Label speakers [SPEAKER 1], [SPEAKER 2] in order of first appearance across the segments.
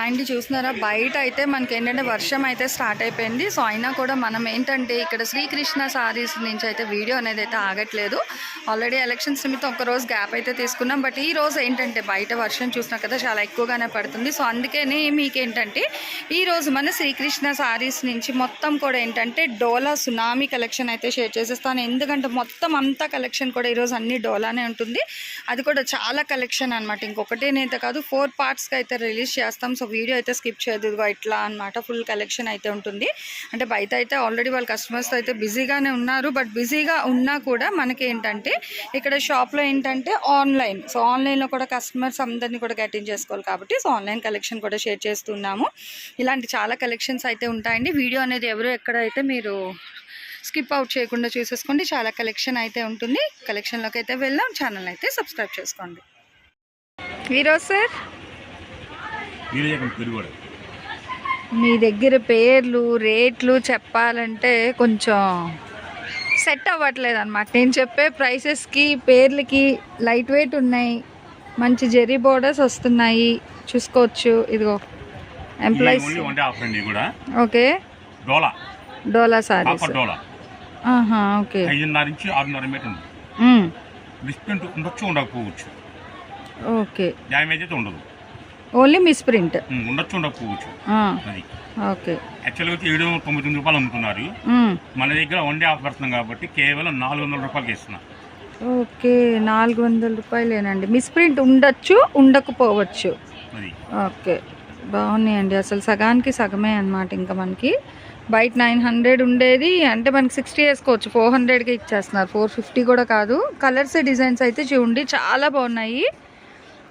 [SPEAKER 1] అండి చూస్తున్నారా? బయట అయితే మనకి ఏంటంటే వర్షం అయితే స్టార్ట్ అయిపోయింది. సో అయినా కూడా మనం ఏంటంటే ఇక్కడ శ్రీకృష్ణ సారీస్ నుంచి అయితే వీడియో అనేది అయితే ఆగట్లేదు. ఆల్రెడీ ఎలక్షన్స్ నిమిత్తం ఒకరోజు గ్యాప్ అయితే తీసుకున్నాం. బట్ ఈ రోజు ఏంటంటే బయట వర్షం చూసినా కదా చాలా ఎక్కువగానే పడుతుంది. సో అందుకనే మీకు ఏంటంటే ఈ రోజు మన శ్రీకృష్ణ సారీస్ నుంచి మొత్తం కూడా ఏంటంటే డోలా సునామీ కలెక్షన్ అయితే షేర్ చేసేస్తాను. ఎందుకంటే మొత్తం అంతా కలెక్షన్ కూడా ఈరోజు అన్ని డోలానే ఉంటుంది. అది కూడా చాలా కలెక్షన్ అనమాట ఇంకొకటేనైతే కాదు ఫోర్ పార్ట్స్కి అయితే రిలీజ్ చేస్తాం. సో వీడియో అయితే స్కిప్ చేయదు ఇట్లా అనమాట ఫుల్ కలెక్షన్ అయితే ఉంటుంది. అంటే బయట అయితే ఆల్రెడీ వాళ్ళ కస్టమర్స్ అయితే బిజీగానే ఉన్నారు. బట్ బిజీగా ఉన్నా కూడా మనకి ఏంటంటే ఇక్కడ షాప్లో ఏంటంటే ఆన్లైన్. సో ఆన్లైన్లో కూడా కస్టమర్స్ అందరినీ కూడా గెటింగ్ చేసుకోవాలి కాబట్టి సో ఆన్లైన్ కలెక్షన్ కూడా షేర్ చేస్తున్నాము. ఇలాంటి చాలా కలెక్షన్స్ అయితే ఉంటాయండి. వీడియో అనేది ఎవరు ఎక్కడైతే మీరు స్కిప్ అవుట్ చేయకుండా చూసేసుకోండి. చాలా కలెక్షన్ అయితే ఉంటుంది. కలెక్షన్లోకి అయితే వెళ్దాం. ఛానల్ అయితే సబ్స్క్రైబ్ చేసుకోండి. ఈరోజు సార్? మీ దగ్గర పేర్లు రేట్లు చెప్పాలంటే కొంచెం సెట్ అవ్వట్లేదు అనమాట నేను చెప్పే ప్రైసెస్కి పేర్లకి లైట్ వెయిట్ ఉన్నాయి. మంచి జెరీ బోర్డర్స్ వస్తున్నాయి. చూసుకోవచ్చు. ఇదిగో employees okay.
[SPEAKER 2] Dola.
[SPEAKER 1] Dola saris okay.
[SPEAKER 2] ఐదున్నర నుంచి ఆరున్నర మీటర్ ఉంది.
[SPEAKER 1] మ్మ్.
[SPEAKER 2] మిస్ప్రింట్ ఉండొచ్చు ఉండకపోవచ్చు.
[SPEAKER 1] ఓకే.
[SPEAKER 2] డ్యామేజ్ అయితే ఉండదు.
[SPEAKER 1] ఓన్లీ మిస్ ప్రింట్
[SPEAKER 2] ఉండొచ్చు ఉండకపోవచ్చు. అది.
[SPEAKER 1] ఓకే.
[SPEAKER 2] యాక్చువల్గా అయితే ఏడు వందల తొంభై తొమ్మిది రూపాయలు అమ్ముతున్నారు.
[SPEAKER 1] మ్మ్.
[SPEAKER 2] మన దగ్గర వన్ డే ఆఫర్ కాబట్టి కేవలం నాలుగు వందల రూపాయలకి ఇస్తున్నాం
[SPEAKER 1] ఓకే నాలుగు వందల రూపాయలేనండి. మిస్ ప్రింట్ ఉండొచ్చు ఉండకపోవచ్చు? ఓకే. బాగున్నాయండి. అసలు సగానికి సగమే అన్నమాట ఇంకా మనకి. బయట నైన్ హండ్రెడ్ ఉండేది. అంటే మనకి సిక్స్టీ వేసుకోవచ్చు. ఫోర్ హండ్రెడ్కి ఇచ్చేస్తున్నారు. ఫోర్ ఫిఫ్టీ కూడా కాదు. కలర్స్ డిజైన్స్ అయితే చూడండి చాలా బాగున్నాయి.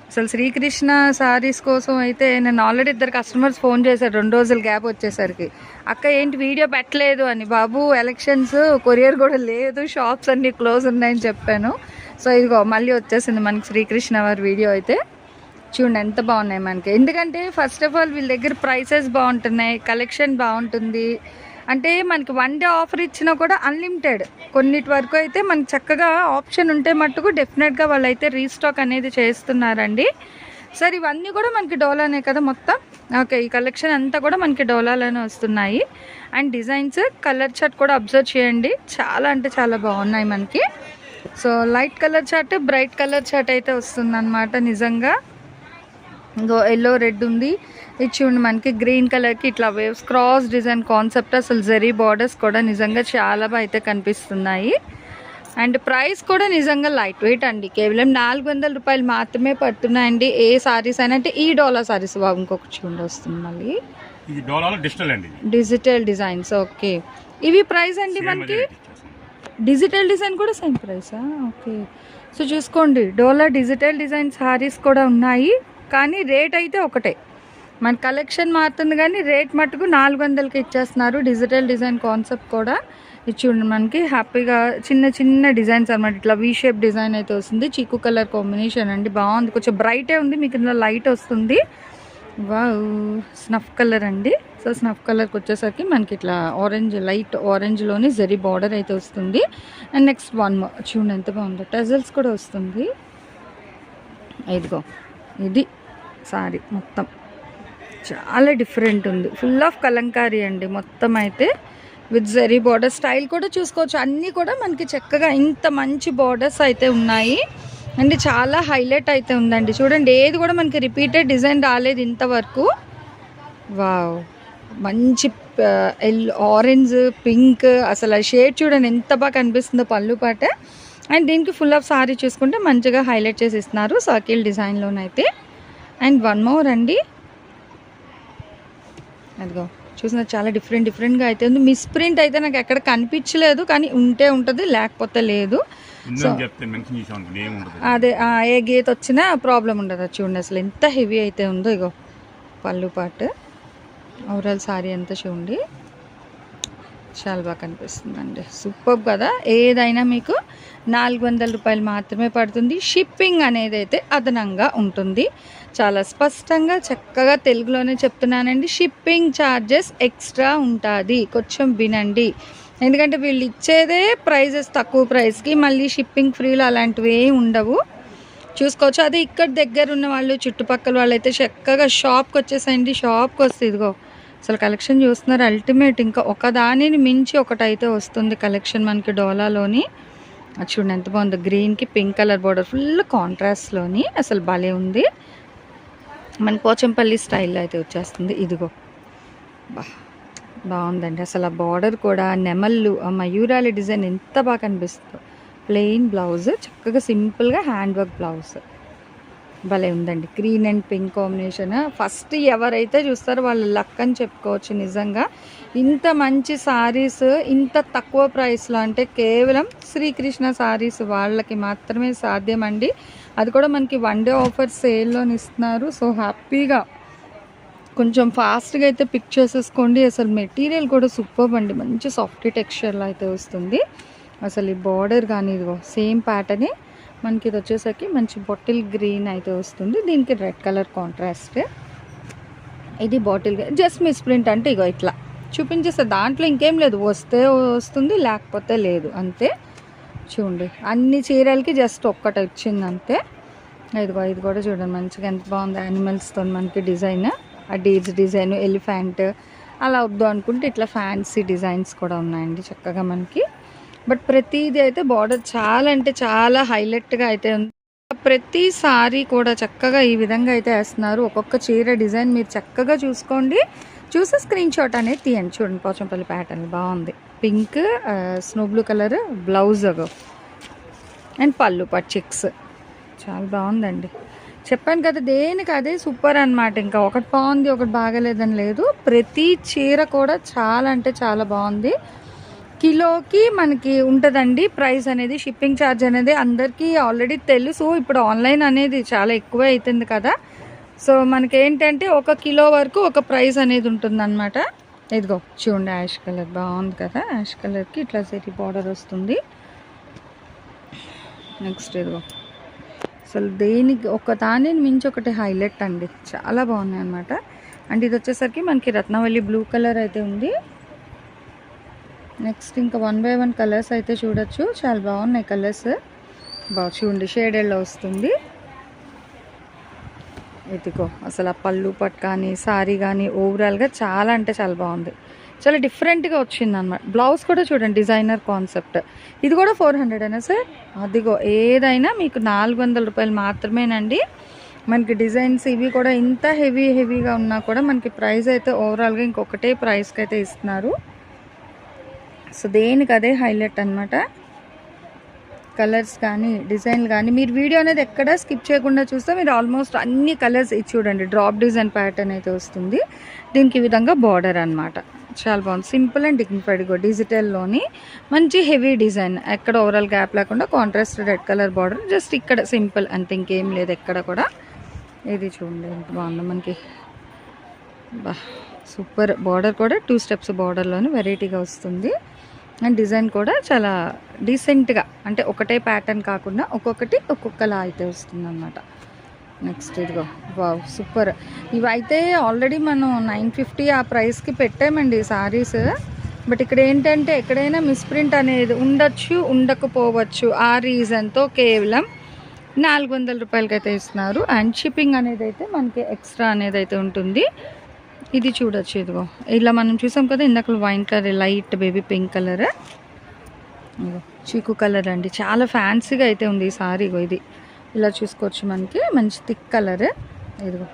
[SPEAKER 1] అసలు శ్రీకృష్ణ సారీస్ కోసం అయితే నేను ఆల్రెడీ ఇద్దరు కస్టమర్స్ ఫోన్ చేశారు. రెండు రోజులు గ్యాప్ వచ్చేసరికి. అక్క ఏంటి వీడియో పెట్టలేదు అని. బాబు ఎలక్షన్స్ కొరియర్ కూడా లేదు షాప్స్ అన్నీ క్లోజ్ ఉన్నాయని చెప్పాను. సో ఇదిగో మళ్ళీ వచ్చేసింది మనకి శ్రీకృష్ణ వారి వీడియో అయితే. చూడండి ఎంత బాగున్నాయి మనకి. ఎందుకంటే ఫస్ట్ ఆఫ్ ఆల్ వీళ్ళ దగ్గర ప్రైసెస్ బాగుంటున్నాయి కలెక్షన్ బాగుంటుంది. అంటే మనకి వన్ డే ఆఫర్ ఇచ్చినా కూడా అన్లిమిటెడ్ కొన్నిటి వరకు అయితే మనకి చక్కగా ఆప్షన్ ఉంటే మట్టుకు డెఫినెట్గా వాళ్ళు అయితే రీస్టాక్ అనేది చేస్తున్నారండి. సార్ ఇవన్నీ కూడా మనకి డోలానే కదా మొత్తం? ఓకే ఈ కలెక్షన్ అంతా కూడా మనకి డోలాలోనే వస్తున్నాయి. అండ్ డిజైన్స్ కలర్ చార్ట్ కూడా అబ్జర్వ్ చేయండి. చాలా అంటే చాలా బాగున్నాయి మనకి. So light colour chart bright colour chart అయితే వస్తుందన్నమాట నిజంగా. ఇంకో ఎల్లో రెడ్ ఉంది. ఇది చూడండి మనకి గ్రీన్ కలర్కి ఇట్లా వేవ్స్ క్రాస్ డిజైన్ కాన్సెప్ట్ అసలు జరీ బార్డర్స్ కూడా నిజంగా చాలా బాగా అయితే కనిపిస్తున్నాయి. అండ్ ప్రైస్ కూడా నిజంగా లైట్ వెయిట్ అండి. కేవలం నాలుగు వందల రూపాయలు మాత్రమే పడుతున్నాయండి. ఏ సారీస్ అయినా అంటే ఈ డోలా సారీస్ బాబు ఇంకొక చూడండి వస్తుంది మళ్ళీ.
[SPEAKER 2] డిజిటల్ అండి
[SPEAKER 1] డిజిటల్ డిజైన్స్ ఓకే ఇవి ప్రైస్ అండి మనకి. డిజిటల్ డిజైన్ కూడా సేమ్ ప్రైసా ఓకే సో చూసుకోండి డోలా డిజిటల్ డిజైన్ సారీస్ కూడా ఉన్నాయి. కానీ రేట్ అయితే ఒకటే. మన కలెక్షన్ మారుతుంది కానీ రేట్ మటుకు నాలుగు వందలకి ఇచ్చేస్తున్నారు. డిజిటల్ డిజైన్ కాన్సెప్ట్ కూడా. ఇది మనకి హ్యాపీగా చిన్న చిన్న డిజైన్స్ అనమాట ఇట్లా వీ షేప్ డిజైన్ అయితే వస్తుంది. చీకు కలర్ కాంబినేషన్ అండి. బాగుంది. కొంచెం బ్రైటే ఉంది. మీకు ఇందులో లైట్ వస్తుంది. వావ్! స్నఫ్ కలర్ అండి. సో స్నఫ్ కలర్కి వచ్చేసరికి మనకి ఇట్లా ఆరెంజ్ లైట్ ఆరెంజ్లోని జరీ బార్డర్ అయితే వస్తుంది. అండ్ నెక్స్ట్ వన్ చూడండి ఎంత బాగుందో. టెజల్స్ కూడా వస్తుంది. ఇదిగో ఇది. సారీ మొత్తం. చాలా డిఫరెంట్ ఉంది. ఫుల్ ఆఫ్ కలంకారీ అండి. మొత్తం అయితే విత్ జరీ బార్డర్ స్టైల్ కూడా చూసుకోవచ్చు. అన్నీ కూడా మనకి చక్కగా ఇంత మంచి బార్డర్స్ అయితే ఉన్నాయి. అండ్ చాలా హైలైట్ అయితే ఉందండి. చూడండి ఏది కూడా మనకి రిపీటెడ్ డిజైన్ రాలేదు ఇంతవరకు. వావ్! మంచి ఎల్ ఆరెంజ్ పింక్ అసలు ఆ షేడ్ చూడండి ఎంత బాగా కనిపిస్తుందో పళ్ళు పాట. అండ్ దీనికి ఫుల్ ఆఫ్ సారీ చూసుకుంటే మంచిగా హైలైట్ చేసి ఇస్తున్నారు సర్కిల్ డిజైన్లోనైతే. అండ్ వన్ మోర్ అండి. అదిగో చూసిన చాలా డిఫరెంట్ డిఫరెంట్గా అయితే ఉంది. మిస్ ప్రింట్ అయితే నాకు ఎక్కడ కనిపించలేదు కానీ ఉంటే ఉంటుంది లేకపోతే లేదు. అదే ఏ గీత వచ్చినా ప్రాబ్లం ఉండదు. చూడండి అసలు ఎంత హెవీ అయితే ఉందో ఇగో పళ్ళు పాటు. ఓవరాల్ సారీ అంతా చూడండి. చాలా బాగా కనిపిస్తుందండి. సూపర్ కదా? ఏదైనా మీకు నాలుగు వందల రూపాయలు మాత్రమే పడుతుంది. షిప్పింగ్ అనేది అయితే అదనంగా ఉంటుంది. చాలా స్పష్టంగా చక్కగా తెలుగులోనే చెప్తున్నానండి. షిప్పింగ్ ఛార్జెస్ ఎక్స్ట్రా ఉంటుంది. కొంచెం వినండి. ఎందుకంటే వీళ్ళు ఇచ్చేదే ప్రైజెస్ తక్కువ ప్రైస్కి మళ్ళీ షిప్పింగ్ ఫ్రీలు అలాంటివి ఏమి ఉండవు. చూసుకోవచ్చు. అదే ఇక్కడ దగ్గర ఉన్న వాళ్ళు చుట్టుపక్కల వాళ్ళు అయితే చక్కగా షాప్కి వచ్చేసాయండి షాప్కి వస్తే ఇదిగో అసలు కలెక్షన్ చూస్తున్నారు. అల్టిమేట్ ఇంకా ఒక దానిని మించి ఒకటి అయితే వస్తుంది కలెక్షన్ మనకి డోలాలోని. అది చూడండి ఎంత బాగుంది. గ్రీన్కి పింక్ కలర్ బార్డర్ ఫుల్ కాంట్రాస్ట్లోని అసలు భలే ఉంది. మన పోచంపల్లి స్టైల్లో అయితే వచ్చేస్తుంది. ఇదిగో. బా బాగుందండి. అసలు ఆ బార్డర్ కూడా నెమళ్ళు ఆ మయూరాలి డిజైన్ ఎంత బాగా కనిపిస్తుందో. ప్లెయిన్ బ్లౌజ్ చక్కగా సింపుల్గా హ్యాండ్ వర్క్ బ్లౌజ్ భలే ఉందండి. Green and pink combination first ఎవరైతే చూస్తారో వాళ్ళు లక్ అని చెప్పుకోవచ్చు నిజంగా. ఇంత మంచి సారీస్ ఇంత తక్కువ ప్రైస్లో అంటే కేవలం శ్రీకృష్ణ సారీస్ వాళ్ళకి మాత్రమే సాధ్యమండి. అది కూడా మనకి వన్ డే ఆఫర్ సేల్లోని ఇస్తున్నారు. సో హ్యాపీగా కొంచెం ఫాస్ట్గా అయితే పిక్ చేసేసుకోండి. అసలు మెటీరియల్ కూడా సూపర్ అండి. మంచి సాఫ్ట్ టెక్స్చర్లో అయితే వస్తుంది. అసలు ఈ బార్డర్ కానీ ఇదిగో సేమ్ ప్యాటర్నే మనకి ఇది వచ్చేసరికి మంచి బాటిల్ గ్రీన్ అయితే వస్తుంది. దీనికి రెడ్ కలర్ కాంట్రాస్ట్. ఇది బాటిల్ జస్ట్ మిస్ ప్రింట్ అంటే ఇగో ఇట్లా. చూపించేస్తే దాంట్లో ఇంకేం లేదు. వస్తే వస్తుంది లేకపోతే లేదు. అంతే. చూడండి. అన్ని చీరలకి జస్ట్ ఒక్కటి వచ్చింది అంతే. ఇదిగో ఇది కూడా చూడండి. మంచిగా ఎంత బాగుంది. యానిమల్స్తో మనకి డిజైన్. ఆ డీజ్ డిజైన్ ఎలిఫెంట్. అలా వద్దు అనుకుంటే ఇట్లా ఫ్యాన్సీ డిజైన్స్ కూడా ఉన్నాయండి చక్కగా మనకి. బట్ ప్రతిదీ అయితే బార్డర్ చాలా అంటే చాలా హైలైట్గా అయితే ఉంది. ప్రతిసారి కూడా చక్కగా ఈ విధంగా అయితే వేస్తున్నారు. ఒక్కొక్క చీర డిజైన్ మీరు చక్కగా చూసుకోండి. చూసి స్క్రీన్ షాట్ అనేది తీయండి. చూడండి పోచంపల్లి ప్యాటర్న్ బాగుంది. Pink snow blue colour blouse and పళ్ళు పచ్చిక్స్ చాలా బాగుందండి. చెప్పాను కదా దేనికి అదే సూపర్ అన్నమాట. ఇంకా ఒకటి బాగుంది ఒకటి బాగలేదని లేదు. ప్రతి చీర కూడా చాలా అంటే చాలా బాగుంది. కిలోకి మనకి ఉంటుందండి ప్రైస్ అనేది షిప్పింగ్ ఛార్జ్ అనేది అందరికీ ఆల్రెడీ తెలుసు. ఇప్పుడు ఆన్లైన్ అనేది చాలా ఎక్కువ అవుతుంది కదా. సో మనకి ఏంటంటే ఒక కిలో వరకు ఒక ప్రైస్ అనేది ఉంటుందన్నమాట. ఇదిగో చూడండి యాష్ కలర్ బాగుంది కదా. యాష్ కలర్కి ఇట్లా సెరీ బార్డర్ వస్తుంది. నెక్స్ట్ ఇదిగో. అసలు దేనికి ఒక దానిని మించి ఒకటి హైలైట్ అండి. చాలా బాగున్నాయి అనమాట అండ్ ఇది వచ్చేసరికి మనకి రత్నవల్లి బ్లూ కలర్ అయితే ఉంది. నెక్స్ట్ ఇంకా వన్ బై వన్ కలర్స్ అయితే చూడొచ్చు. చాలా బాగున్నాయి కలర్స్. బాగా చూడండి షేడెడ్లో వస్తుంది. ఇదిగో అసలు ఆ పళ్ళు పట్ కానీ సారీ కానీ ఓవరాల్గా చాలా అంటే చాలా బాగుంది. చాలా డిఫరెంట్గా వచ్చింది అనమాట బ్లౌజ్ కూడా చూడండి డిజైనర్ కాన్సెప్ట్ ఇది కూడా ఫోర్ హండ్రెడ్ అయినా సార్? అదిగో ఏదైనా మీకు నాలుగు వందల రూపాయలు మాత్రమేనండి. మనకి డిజైన్స్ ఇవి కూడా ఇంత హెవీ హెవీగా ఉన్నా కూడా మనకి ప్రైస్ అయితే ఓవరాల్గా ఇంకొకటే ప్రైస్కి అయితే ఇస్తున్నారు. సో దేనికి అదే హైలైట్ అనమాట కలర్స్ కానీ డిజైన్లు కానీ మీరు వీడియో అనేది ఎక్కడ స్కిప్ చేయకుండా చూస్తే మీరు ఆల్మోస్ట్ అన్ని కలర్స్ ఇది చూడండి. డ్రాప్ డిజైన్ ప్యాటర్న్ అయితే వస్తుంది. దీనికి ఈ విధంగా బార్డర్ అనమాట చాలా బాగుంది. సింపుల్ అండ్ డిగ్నిఫైడ్ కూడా డిజిటల్లోని మంచి హెవీ డిజైన్. ఎక్కడ ఓవరాల్ గ్యాప్ లేకుండా contrast red colour border just ఇక్కడ సింపుల్ అంత ఇంకేం లేదు ఎక్కడ కూడా. ఇది చూడండి. ఎంత బాగుందో మనకి. బా సూపర్ బార్డర్ కూడా టూ స్టెప్స్ బార్డర్లోని వెరైటీగా వస్తుంది. అండ్ డిజైన్ కూడా చాలా డీసెంట్గా అంటే ఒకటే ప్యాటర్న్ కాకుండా ఒక్కొక్కటి ఒక్కొక్కలా అయితే వస్తుంది అనమాట నెక్స్ట్ ఇదిగో వావ్ సూపర్. ఇవైతే ఆల్రెడీ మనం నైన్ ఫిఫ్టీ ఆ ప్రైస్కి పెట్టామండి సారీస్. బట్ ఇక్కడ ఏంటంటే ఎక్కడైనా మిస్ప్రింట్ అనేది ఉండొచ్చు ఉండకపోవచ్చు ఆ రీజన్తో కేవలం నాలుగు వందల రూపాయలకి అయితే ఇస్తున్నారు. అండ్ షిప్పింగ్ అనేది అయితే మనకి ఎక్స్ట్రా అనేది అయితే ఉంటుంది. ఇది చూడొచ్చు ఇదిగో. ఇలా మనం చూసాం కదా ఇందాక wine colour light baby pink colour. Chikoo colour అండి. చాలా ఫ్యాన్సీగా అయితే ఉంది ఈ సారీ ఇగో ఇది. ఇలా చూసుకోవచ్చు మనకి. మంచి థిక్ కలర్. ఇదిగో.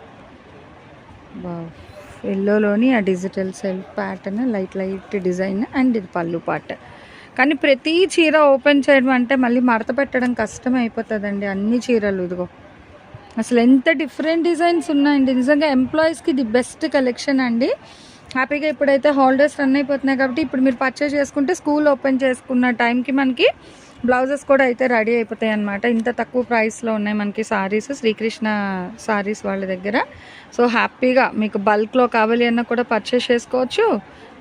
[SPEAKER 1] ఎల్లోలోని ఆ digital self pattern light light design and ఇది పళ్ళు పాట. కానీ ప్రతి చీర ఓపెన్ చేయడం అంటే మళ్ళీ మడత పెట్టడం కష్టం అయిపోతుందండి అన్ని చీరలు ఇదిగో. అసలు ఎంత డిఫరెంట్ డిజైన్స్ ఉన్నాయండి. నిజంగా ఎంప్లాయీస్కి ది బెస్ట్ కలెక్షన్ అండి. హ్యాపీగా ఇప్పుడైతే హాలిడేస్ రన్ అయిపోతున్నాయి కాబట్టి ఇప్పుడు మీరు పర్చేస్ చేసుకుంటే స్కూల్ ఓపెన్ చేసుకున్న టైంకి మనకి బ్లౌజెస్ కూడా అయితే రెడీ అయిపోతాయి అనమాట ఇంత తక్కువ ప్రైస్లో ఉన్నాయి మనకి సారీస్ శ్రీకృష్ణ సారీస్ వాళ్ళ దగ్గర. సో హ్యాపీగా మీకు బల్క్లో కావాలి అన్నా కూడా పర్చేస్ చేసుకోవచ్చు.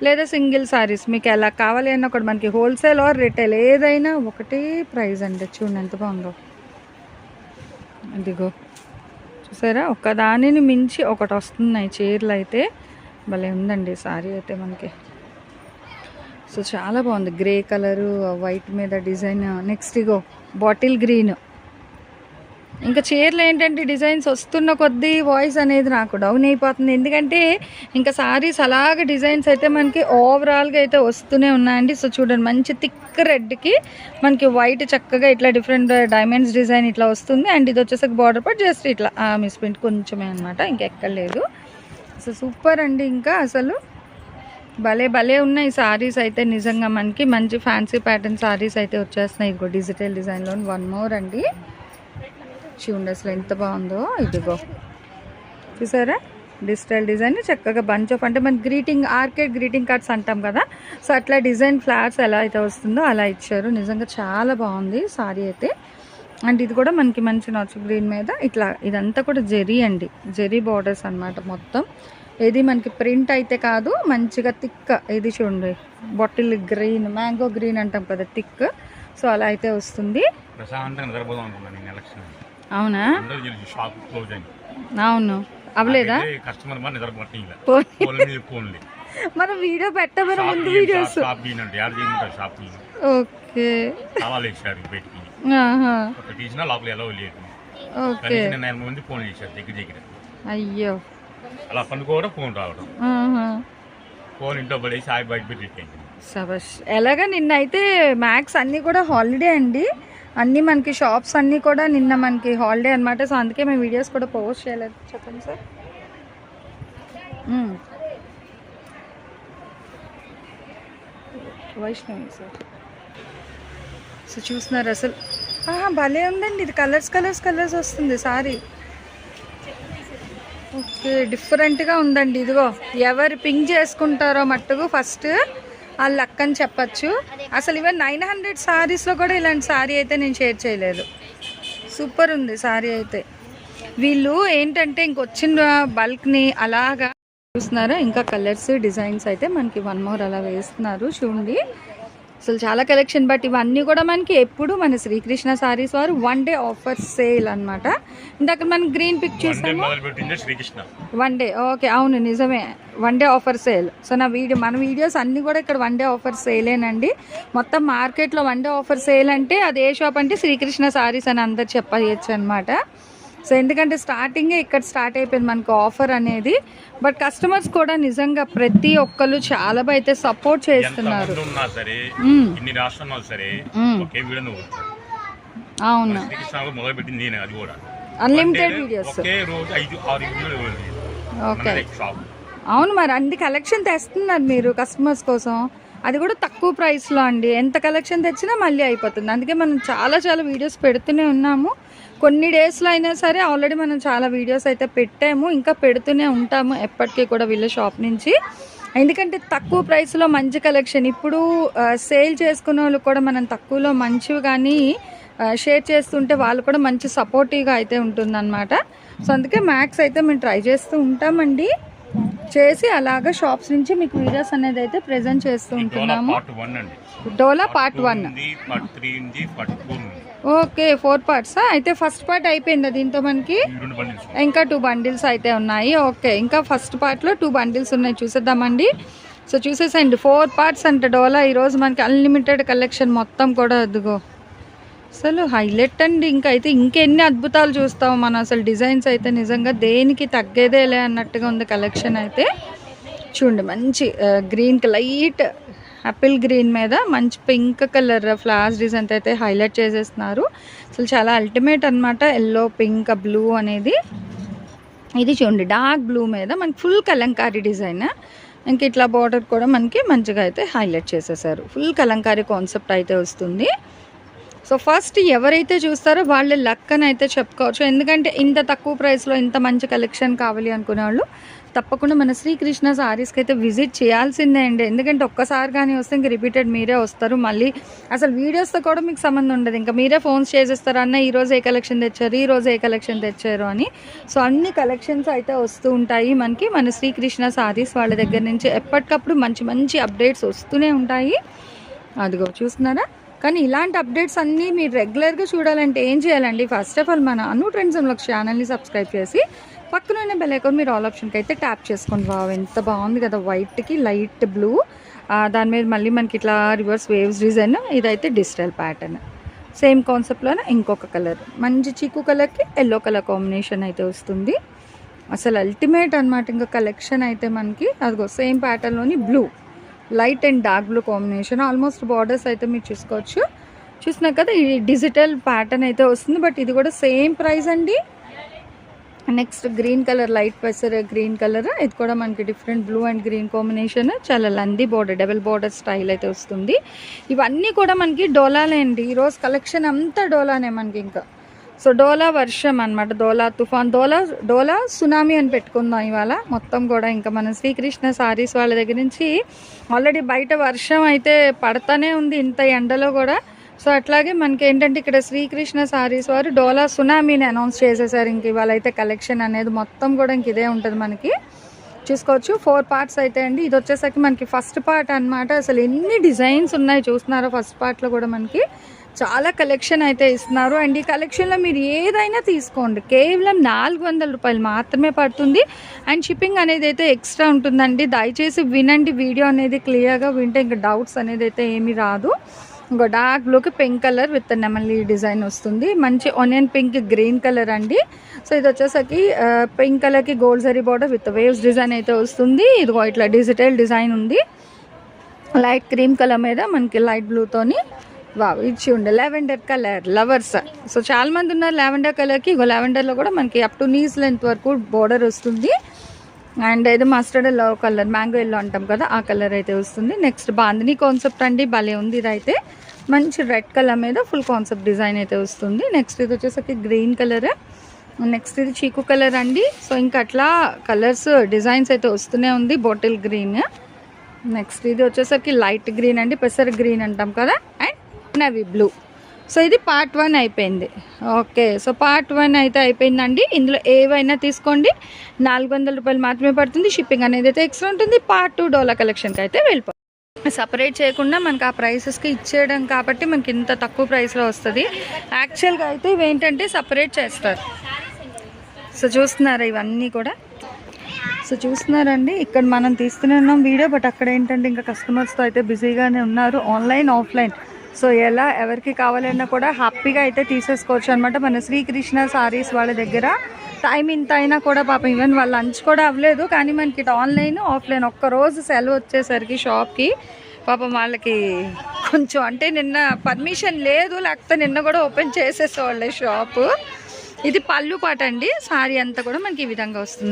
[SPEAKER 1] లేదా సింగిల్ సారీస్ మీకు ఎలా కావాలి అన్నా కూడా మనకి హోల్సేల్ ఆర్ రిటైల్ ఏదైనా ఒకటే ప్రైస్ అండి. చూడండి ఎంత బాగుందో. ఇదిగో. చూసారా ఒకదానిని మించి ఒకటి వస్తున్నాయి చీరలు అయితే భలే ఉందండి సారీ అయితే మనకి. సో చాలా బాగుంది. గ్రే కలరు వైట్ మీద డిజైన్. నెక్స్ట్ ఇగో బాటిల్ గ్రీన్. ఇంకా చీరలు ఏంటంటే డిజైన్స్ వస్తున్న కొద్దీ వాయిస్ అనేది నాకు డౌన్ అయిపోతుంది. ఎందుకంటే ఇంకా సారీస్ అలాగ డిజైన్స్ అయితే మనకి ఓవరాల్గా అయితే వస్తూనే ఉన్నాయండి. సో చూడండి మంచి థిక్ రెడ్కి మనకి వైట్ చక్కగా ఇట్లా డిఫరెంట్ డైమండ్స్ డిజైన్ ఇట్లా వస్తుంది. అండ్ ఇది వచ్చేసరికి బార్డర్ పట్ జస్ట్ ఇట్లా మిస్ ప్రింట్ కొంచెమే అనమాట ఇంకెక్కడ లేదు. సో సూపర్ అండి ఇంకా అసలు. భలే భలే ఉన్నాయి సారీస్ అయితే నిజంగా మనకి. మంచి ఫ్యాన్సీ ప్యాటర్న్ సారీస్ అయితే వచ్చేస్తున్నాయి. ఇదిగో డిజిటల్ డిజైన్లో వన్ మోర్ అండి. చూడండి అసలు ఎంత బాగుందో. ఇదిగో. చూసారా? Digital design. చక్కగా బంచ్ ఆఫ్ అంటే మన గ్రీటింగ్ ఆర్కేడ్ గ్రీటింగ్ కార్డ్స్ అంటాం కదా. సో అట్లా డిజైన్ ఫ్లాట్స్ ఎలా అయితే వస్తుందో అలా ఇచ్చారు. నిజంగా చాలా బాగుంది సారీ అయితే. అండ్ ఇది కూడా మనకి మంచి నాచు గ్రీన్ మీద ఇట్లా ఇదంతా కూడా జెరీ అండి. జెరీ బార్డర్స్ అన్నమాట మొత్తం. ఇది మనకి ప్రింట్ అయితే కాదు మంచిగా థిక్ ఇది చూడండి. బాటిల్ గ్రీన్ మ్యాంగో గ్రీన్ అంటాం కదా థిక్ సో అలా అయితే వస్తుంది.
[SPEAKER 2] నేను
[SPEAKER 1] అవునా
[SPEAKER 2] షాప్ క్లోజ్ అయింది.
[SPEAKER 1] అవును. అవలేదా
[SPEAKER 2] నాకైతే కస్టమర్ మరి మీద ఫోన్లు
[SPEAKER 1] మనం వీడియో పెట్టమని ముందు వీడియోస్.
[SPEAKER 2] షాప్- తీయనండి యాడ్ చేయమంటారు షాప్
[SPEAKER 1] ఓకే.
[SPEAKER 2] వేసారు బయటికి.
[SPEAKER 1] ఆహా.
[SPEAKER 2] ఒక తీసినా లోపల ఎలా లేదు
[SPEAKER 1] ఓకే.
[SPEAKER 2] నేను ఆయన ముందు ఫోన్ చేశారు దగ్గర దగ్గర.
[SPEAKER 1] అయ్యో.
[SPEAKER 2] అలా పండుకోవడం ఫోన్ రావడం.
[SPEAKER 1] ఆహా.
[SPEAKER 2] ఫోన్ ఇంట్లో పడేసి ఆగి బయట పెట్టి
[SPEAKER 1] ఎలాగా నిన్న అయితే మ్యాక్స్ అన్నీ కూడా హాలిడే అండి. అన్నీ మనకి షాప్స్ అన్నీ కూడా నిన్న మనకి హాలిడే అనమాట సో అందుకే మేము వీడియోస్ కూడా పోస్ట్ చేయలేదు. చెప్పండి sir. Hmm. Vaishnavi sir. So చూస్తున్నారు అసలు. భలే ఉందండి. ఇది కలర్స్ కలర్స్ కలర్స్ వస్తుంది సారీ. ఓకే డిఫరెంట్గా ఉందండి. ఇదిగో ఎవరు పింక్ చేసుకుంటారో మట్టుకు ఫస్ట్ ఆ లక్ అని చెప్పచ్చు. అసలు ఈవెన్ నైన్ హండ్రెడ్ సారీస్లో కూడా ఇలాంటి సారీ అయితే నేను షేర్ చేయలేదు. సూపర్ ఉంది సారీ అయితే. వీళ్ళు ఏంటంటే ఇంకొచ్చిన బల్క్ని అలాగా చూస్తున్నారా? ఇంకా కలర్స్ డిజైన్స్ అయితే మనకి వన్ మోర్ అలా వేస్తున్నారు. చూడండి. అసలు చాలా కలెక్షన్ బట్ ఇవన్నీ కూడా మనకి ఎప్పుడు మన శ్రీకృష్ణ సారీస్ వారు వన్ డే ఆఫర్ సేల్ అన్నమాట. ఇందాక మనం గ్రీన్ పిక్ చూసాము? వన్ డే ఓకే అవును నిజమే. One day offer sale. So నా వీడియో మన వీడియోస్ అన్నీ కూడా ఇక్కడ వన్ డే ఆఫర్ సేలేనండి. మొత్తం మార్కెట్లో వన్ డే ఆఫర్ సేల్ అంటే అది ఏ షాప్ అంటే శ్రీకృష్ణ సారీస్ అని అందరు చెప్పచ్చు అనమాట సో ఎందుకంటే స్టార్టింగే ఇక్కడ స్టార్ట్ అయిపోయింది మనకు ఆఫర్ అనేది. బట్ కస్టమర్స్ కూడా నిజంగా ప్రతి ఒక్కరు చాలా అయితే సపోర్ట్ చేస్తున్నారు. అవును. అన్లిమిటెడ్ వీడియోస్ ఓకే అవును మరి అన్ని కలెక్షన్ తెస్తున్నారు మీరు కస్టమర్స్ కోసం. అది కూడా తక్కువ ప్రైస్లో అండి. ఎంత కలెక్షన్ తెచ్చినా మళ్ళీ అయిపోతుంది. అందుకే మనం చాలా చాలా వీడియోస్ పెడుతూనే ఉన్నాము. కొన్ని డేస్లో అయినా సరే ఆల్రెడీ మనం చాలా వీడియోస్ అయితే పెట్టాము. ఇంకా పెడుతూనే ఉంటాము ఎప్పటికీ కూడా వీళ్ళ షాప్ నుంచి. ఎందుకంటే తక్కువ ప్రైస్లో మంచి కలెక్షన్. ఇప్పుడు సేల్ చేసుకునే వాళ్ళు కూడా మనం తక్కువలో మంచివి కానీ షేర్ చేస్తుంటే వాళ్ళు కూడా మంచి సపోర్టివ్గా అయితే ఉంటుందన్నమాట. సో అందుకే మ్యాక్స్ అయితే మేము ట్రై చేస్తూ ఉంటామండి. చేసి అలాగా షాప్స్ నుంచి మీకు వీడియోస్ అనేది అయితే ప్రెజెంట్ చేస్తూ ఉంటున్నాము. Dola part one.
[SPEAKER 2] Part three ఉంది పార్ట్ ఫోర్ ఉంది.
[SPEAKER 1] ఓకే ఫోర్ పార్ట్స్ అయితే ఫస్ట్ పార్ట్ అయిపోయిందా దీంతో మనకి? ఇంకా టూ బండిల్స్ అయితే ఉన్నాయి. ఓకే ఇంకా ఫస్ట్ పార్ట్లో టూ బండిల్స్ ఉన్నాయి. చూసేద్దామండి. సో చూసేసండి ఫోర్ పార్ట్స్ అంటే డోలా. ఈరోజు మనకి అన్లిమిటెడ్ కలెక్షన్ మొత్తం కూడా అదిగో. అసలు హైలైట్ అండి. ఇంకా అయితే ఇంకెన్ని అద్భుతాలు చూస్తాం మనం. అసలు డిజైన్స్ అయితే నిజంగా దేనికి తగ్గేదేలే అన్నట్టుగా ఉంది కలెక్షన్ అయితే. చూడండి మంచి గ్రీన్ లైట్ యాపిల్ గ్రీన్ మీద మంచి పింక్ కలర్ ఫ్లవర్స్ డిజైన్ అయితే హైలైట్ చేసేస్తున్నారు. అసలు చాలా అల్టిమేట్ అన్నమాట ఎల్లో పింక్ బ్లూ అనేది. ఇది చూడండి డార్క్ బ్లూ మీద మనకి ఫుల్ కలంకారీ డిజైన్ ఇంక ఇట్లా బార్డర్ కూడా మనకి మంచిగా అయితే హైలైట్ చేసేసారు. ఫుల్ కలంకారీ కాన్సెప్ట్ అయితే వస్తుంది. సో ఫస్ట్ ఎవరైతే చూస్తారో వాళ్ళ లక్ అని అయితే చెప్పుకోవచ్చు. ఎందుకంటే ఇంత తక్కువ ప్రైస్లో ఇంత మంచి కలెక్షన్ కావాలి అనుకునే వాళ్ళు తప్పకుండా మన శ్రీకృష్ణ సారీస్కి అయితే విజిట్ చేయాల్సిందే అండి. ఎందుకంటే ఒక్కసారి కానీ వస్తే ఇంక రిపీటెడ్ మీరే వస్తారు మళ్ళీ. అసలు వీడియోస్తో కూడా మీకు సంబంధం ఉండదు. ఇంకా మీరే ఫోన్స్ చేసేస్తారు అన్న ఈ రోజు ఏ కలెక్షన్ తెచ్చారు? ఈ రోజు ఏ కలెక్షన్ తెచ్చారు? అని. సో అన్ని కలెక్షన్స్ అయితే వస్తూ ఉంటాయి మనకి. మన శ్రీకృష్ణ సారీస్ వాళ్ళ దగ్గర నుంచి ఎప్పటికప్పుడు మంచి మంచి అప్డేట్స్ వస్తూనే ఉంటాయి. అదిగో చూస్తున్నారా? కానీ ఇలాంటి అప్డేట్స్ అన్నీ మీరు రెగ్యులర్గా చూడాలంటే ఏం చేయాలండి? ఫస్ట్ ఆఫ్ ఆల్ మన అను ట్రెండ్స్ ఛానల్ని సబ్స్క్రైబ్ చేసి పక్కన ఉన్న బెల్ ఐకాన్ మీరు ఆల్ ఆప్షన్కి అయితే ట్యాప్ చేసుకోండి వావ్ ఎంత బాగుంది కదా వైట్కి లైట్ బ్లూ దాని మీద మళ్ళీ మనకి ఇట్లా రివర్స్ వేవ్స్ డిజైన్ ఇదైతే డిజిటల్ ప్యాటర్న్ సేమ్ కాన్సెప్ట్లోనే ఇంకొక కలర్ మంచి చీకు కలర్కి ఎల్లో కలర్ కాంబినేషన్ అయితే వస్తుంది. అసలు అల్టిమేట్ అనమాట ఇంకా కలెక్షన్ అయితే మనకి. అదిగో same ప్యాటర్న్లోని blue light and dark blue combination almost borders అయితే మీరు చూసుకోవచ్చు. చూసినా కదా ఈ డిజిటల్ ప్యాటర్న్ అయితే వస్తుంది. బట్ ఇది కూడా సేమ్ ప్రైస్ అండి. నెక్స్ట్ గ్రీన్ కలర్ లైట్ పెసర్ గ్రీన్ కలర్ ఇది కూడా మనకి different blue and green combination చాలా లంది బోర్డర్ డబుల్ బోర్డర్ స్టైల్ అయితే వస్తుంది. ఇవన్నీ కూడా మనకి డోలాలే అండి ఈరోజు కలెక్షన్ అంతా డోలానే మనకి ఇంకా. సో డోలా వర్షం అన్నమాట. డోలా తుఫాన్ డోలా డోలా సునామీ అని పెట్టుకుందాం ఇవాళ. మొత్తం కూడా ఇంకా మన శ్రీకృష్ణ సారీస్ వాళ్ళ దగ్గర నుంచి ఆల్రెడీ బయట వర్షం అయితే పడతానే ఉంది. ఇంత ఎండలో కూడా సో అట్లాగే మనకి ఏంటంటే ఇక్కడ శ్రీకృష్ణ సారీస్ వారు డోలా సునామీని అనౌన్స్ చేసేసారు. ఇంక ఇవాళ అయితే కలెక్షన్ అనేది మొత్తం కూడా ఇంక ఇదే ఉంటుంది మనకి. చూసుకోవచ్చు ఫోర్ పార్ట్స్ అయితే అండి. ఇది వచ్చేసరికి మనకి ఫస్ట్ పార్ట్ అన్నమాట. అసలు ఎన్ని డిజైన్స్ ఉన్నాయి చూస్తున్నారో ఫస్ట్ పార్ట్లో కూడా మనకి చాలా కలెక్షన్ అయితే ఇస్తున్నారు. అండ్ ఈ కలెక్షన్లో మీరు ఏదైనా తీసుకోండి. కేవలం నాలుగు వందల రూపాయలు మాత్రమే పడుతుంది. అండ్ షిప్పింగ్ అనేది అయితే ఎక్స్ట్రా ఉంటుందండి. దయచేసి వినండి. వీడియో అనేది క్లియర్గా వింటే ఇంకా డౌట్స్ అనేది అయితే ఏమీ రాదు. ఇంకో డార్క్ బ్లూకి పింక్ కలర్ విత్ నెమలి డిజైన్ వస్తుంది. మంచి ఆనియన్ పింక్ గ్రీన్ కలర్ అండి. సో ఇది వచ్చేసరికి పింక్ కలర్కి gold zari border with waves design అయితే వస్తుంది. ఇదిగో ఇట్లా డిజిటల్ డిజైన్ ఉంది. లైట్ క్రీమ్ కలర్ మీద మనకి లైట్ బ్లూతోని వావ్ ఇచ్చి ఉండే. లెవెండర్ కలర్ లవర్స్ సో చాలామంది ఉన్నారు లెవెండర్ కలర్కి ఇగో లెవెండర్లో కూడా మనకి అప్ టు నీస్ లెంత్ వరకు బోర్డర్ వస్తుంది. అండ్ ఇది mustard yellow colour mango yellow అంటాం కదా ఆ కలర్ అయితే వస్తుంది. నెక్స్ట్ బాందిని కాన్సెప్ట్ అండి భలే ఉంది ఇదైతే. మంచి రెడ్ కలర్ మీద ఫుల్ కాన్సెప్ట్ డిజైన్ అయితే వస్తుంది. నెక్స్ట్ ఇది వచ్చేసరికి గ్రీన్ కలర్. నెక్స్ట్ ఇది చీకు కలర్ అండి. సో ఇంకా అట్లా కలర్స్ డిజైన్స్ అయితే వస్తూనే ఉంది బాటిల్ గ్రీన్ నెక్స్ట్ ఇది వచ్చేసరికి లైట్ గ్రీన్ అండి పెసర్ గ్రీన్ అంటాం కదా. అండ్ నవీ బ్లూ సో ఇది పార్ట్ వన్ అయిపోయింది. ఓకే సో పార్ట్ వన్ అయితే అయిపోయిందండి. ఇందులో ఏవైనా తీసుకోండి. నాలుగు వందల రూపాయలు మాత్రమే పడుతుంది. షిప్పింగ్ అనేది అయితే ఎక్స్ట్రా ఉంటుంది. పార్ట్ టూ డోలా కలెక్షన్కి అయితే వెళ్ళిపోతుంది. సపరేట్ చేయకుండా మనకు ఆ ప్రైసెస్కి ఇచ్చేయడం కాబట్టి మనకి ఇంత తక్కువ ప్రైస్లో వస్తుంది. యాక్చువల్గా అయితే ఇవేంటంటే సపరేట్ చేస్తారు. సో చూస్తున్నారా ఇవన్నీ కూడా? సో చూస్తున్నారండి. ఇక్కడ మనం తీస్తూనే ఉన్నాం వీడియో బట్ అక్కడ ఏంటంటే ఇంకా కస్టమర్స్తో అయితే బిజీగానే ఉన్నారు. Online offline. సో ఎలా ఎవరికి కావాలన్నా కూడా హ్యాపీగా అయితే తీసేసుకోవచ్చు అనమాట మన శ్రీకృష్ణ సారీస్ వాళ్ళ దగ్గర టైం ఇంత అయినా కూడా పాపం ఈవెన్ వాళ్ళ లంచ్ కూడా అవ్వలేదు. కానీ మనకి ఆన్లైన్ ఆఫ్లైన్ ఒక్క రోజు సెలవు వచ్చేసరికి షాప్కి పాపం వాళ్ళకి కొంచెం అంటే నిన్న పర్మిషన్ లేదు లేకపోతే నిన్న కూడా ఓపెన్ చేసేసేవాళ్ళే షాపు ఇది పళ్ళు పాట అండి. సారీ అంతా కూడా మనకి ఈ విధంగా వస్తుంది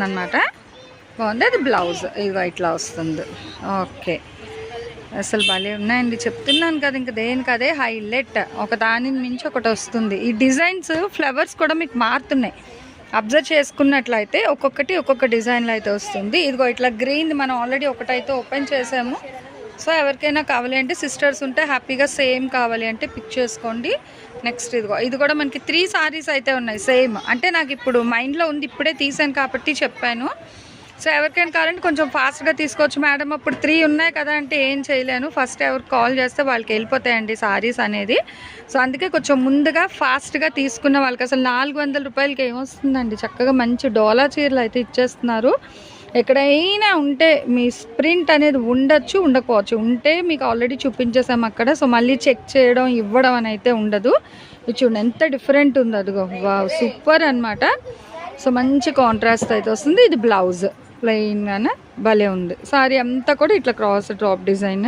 [SPEAKER 1] బాగుంది. అది బ్లౌజ్ ఇదిగో ఇట్లా వస్తుంది. ఓకే అసలు భలే ఉన్నాయండి. చెప్తున్నాను కదా ఇంకా దేనికి అదే హైలైట్. ఒక దానిని మించి ఒకటి వస్తుంది. ఈ డిజైన్స్ ఫ్లవర్స్ కూడా మీకు మారుతున్నాయి. అబ్జర్వ్ చేసుకున్నట్లయితే ఒక్కొక్కటి ఒక్కొక్క డిజైన్లో అయితే వస్తుంది. ఇదిగో ఇట్లా గ్రీన్ మనం ఆల్రెడీ ఒకటైతే ఓపెన్ చేసాము. సో ఎవరికైనా కావాలి అంటే సిస్టర్స్ ఉంటే హ్యాపీగా సేమ్ కావాలి అంటే పిక్ చేసుకోండి. నెక్స్ట్ ఇదిగో ఇది కూడా మనకి త్రీ సారీస్ అయితే ఉన్నాయి సేమ్. అంటే నాకు ఇప్పుడు మైండ్లో ఉంది ఇప్పుడే తీసాను కాబట్టి చెప్పాను. సో ఎవరికైనా కావాలంటే కొంచెం ఫాస్ట్గా తీసుకోవచ్చు. మేడం అప్పుడు త్రీ ఉన్నాయి కదా అంటే ఏం చేయలేను. ఫస్ట్ ఎవరికి కాల్ చేస్తే వాళ్ళకి వెళ్ళిపోతాయండి సారీస్ అనేది. సో అందుకే కొంచెం ముందుగా ఫాస్ట్గా తీసుకున్న వాళ్ళకి అసలు నాలుగు వందల రూపాయలకి ఏమొస్తుందండి? చక్కగా మంచి డోలా చీరలు అయితే ఇచ్చేస్తున్నారు. ఎక్కడైనా ఉంటే మీ స్ప్రింట్ అనేది ఉండొచ్చు ఉండకపోవచ్చు. ఉంటే మీకు ఆల్రెడీ చూపించేసాం అక్కడ. సో మళ్ళీ చెక్ చేయడం ఇవ్వడం అని అయితే ఉండదు. ఇది చూడండి ఎంత డిఫరెంట్ ఉంది అదిగో సూపర్ అనమాట సో మంచి కాంట్రాస్ట్ అయితే వస్తుంది. ఇది బ్లౌజ్ ప్లెయిన్గానే భలే ఉంది. సారీ అంతా కూడా ఇట్లా క్రాస్ డ్రాప్ డిజైన్